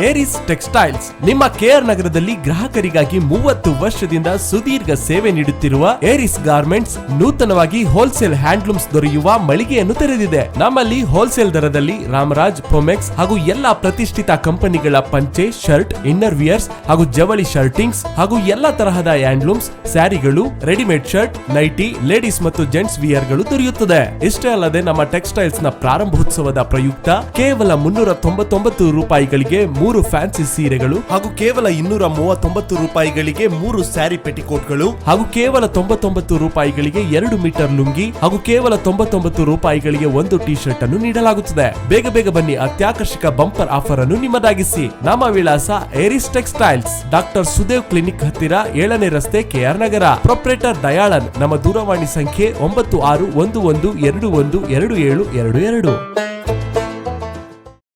ಏರಿಸ್ textiles ನಿಮ್ಮ K R ನಗರದಲ್ಲಿ ಗ್ರಾಹಕರಿಗಾಗಿ ಮೂವತ್ತು ವರ್ಷದಿಂದ ಸುದೀರ್ಘ ಸೇವೆ ನೀಡುತ್ತಿರುವ ಏರಿಸ್ ಗಾರ್ಮೆಂಟ್ಸ್ ನೂತನವಾಗಿ ಹೋಲ್ಸೇಲ್ ಹ್ಯಾಂಡ್ಲೂಮ್ಸ್ ದೊರೆಯುವ ಮಳಿಗೆಯನ್ನು ತೆರೆದಿದೆ. ನಮ್ಮಲ್ಲಿ ಹೋಲ್ಸೇಲ್ ದರದಲ್ಲಿ ರಾಮರಾಜ್ ಪೊಮೆಕ್ಸ್ ಹಾಗೂ ಎಲ್ಲಾ ಪ್ರತಿಷ್ಠಿತ ಕಂಪನಿಗಳ ಪಂಚೆ, ಶರ್ಟ್, ಇನ್ನರ್ ವಿಯರ್ಸ್ ಹಾಗೂ ಜವಳಿ ಶರ್ಟಿಂಗ್ಸ್ ಹಾಗೂ ಎಲ್ಲಾ ತರಹದ ಹ್ಯಾಂಡ್ಲೂಮ್ಸ್, ಸ್ಯಾರಿಗಳು, ರೆಡಿಮೇಡ್ ಶರ್ಟ್, ನೈಟಿ, ಲೇಡೀಸ್ ಮತ್ತು ಜೆಂಟ್ಸ್ ವಿಯರ್ಗಳು ದೊರೆಯುತ್ತದೆ. ಇಷ್ಟೇ ಅಲ್ಲದೆ ನಮ್ಮ ಟೆಕ್ಸ್ಟೈಲ್ಸ್ನ ಪ್ರಾರಂಭೋತ್ಸವದ ಪ್ರಯುಕ್ತ ಕೇವಲ ಮುನ್ನೂರ ತೊಂಬತ್ತೊಂಬತ್ತು ರೂಪಾಯಿಗಳಿಗೆ ಮೂರು ಫ್ಯಾನ್ಸಿ ಸೀರೆಗಳು ಹಾಗೂ ಕೇವಲ ಇನ್ನೂರ ಮೂವತ್ತೊಂಬತ್ತು ರೂಪಾಯಿಗಳಿಗೆ ಮೂರು ಸ್ಯಾರಿ ಪೆಟಿಕೋಟ್ಗಳು ಹಾಗೂ ಕೇವಲ ತೊಂಬತ್ತೊಂಬತ್ತು ರೂಪಾಯಿಗಳಿಗೆ ಎರಡು ಮೀಟರ್ ಲುಂಗಿ ಹಾಗೂ ಕೇವಲ ತೊಂಬತ್ತೊಂಬತ್ತು ರೂಪಾಯಿಗಳಿಗೆ ಒಂದು ಟಿ ಶರ್ಟ್ ಅನ್ನು ನೀಡಲಾಗುತ್ತದೆ. ಬೇಗ ಬೇಗ ಬನ್ನಿ ಅತ್ಯಾಕರ್ಷಕ ಬಂಪರ್ ಆಫರ್ ಅನ್ನು ನಿಮ್ಮದಾಗಿಸಿ. ನಮ್ಮ ವಿಳಾಸ Aries textiles. Doctor Sudev clinic ಹತ್ತಿರ ಏಳನೇ ರಸ್ತೆ ಕೆಆರ್ ನಗರ. ಪ್ರೊಪ್ರೇಟರ್ ದಯಾಳನ್. ನಮ್ಮ ದೂರವಾಣಿ ಸಂಖ್ಯೆ ಒಂಬತ್ತು ಆರು ಒಂದು ಒಂದು ಎರಡು ಒಂದು ಎರಡು ಏಳು ಎರಡು ಎರಡು.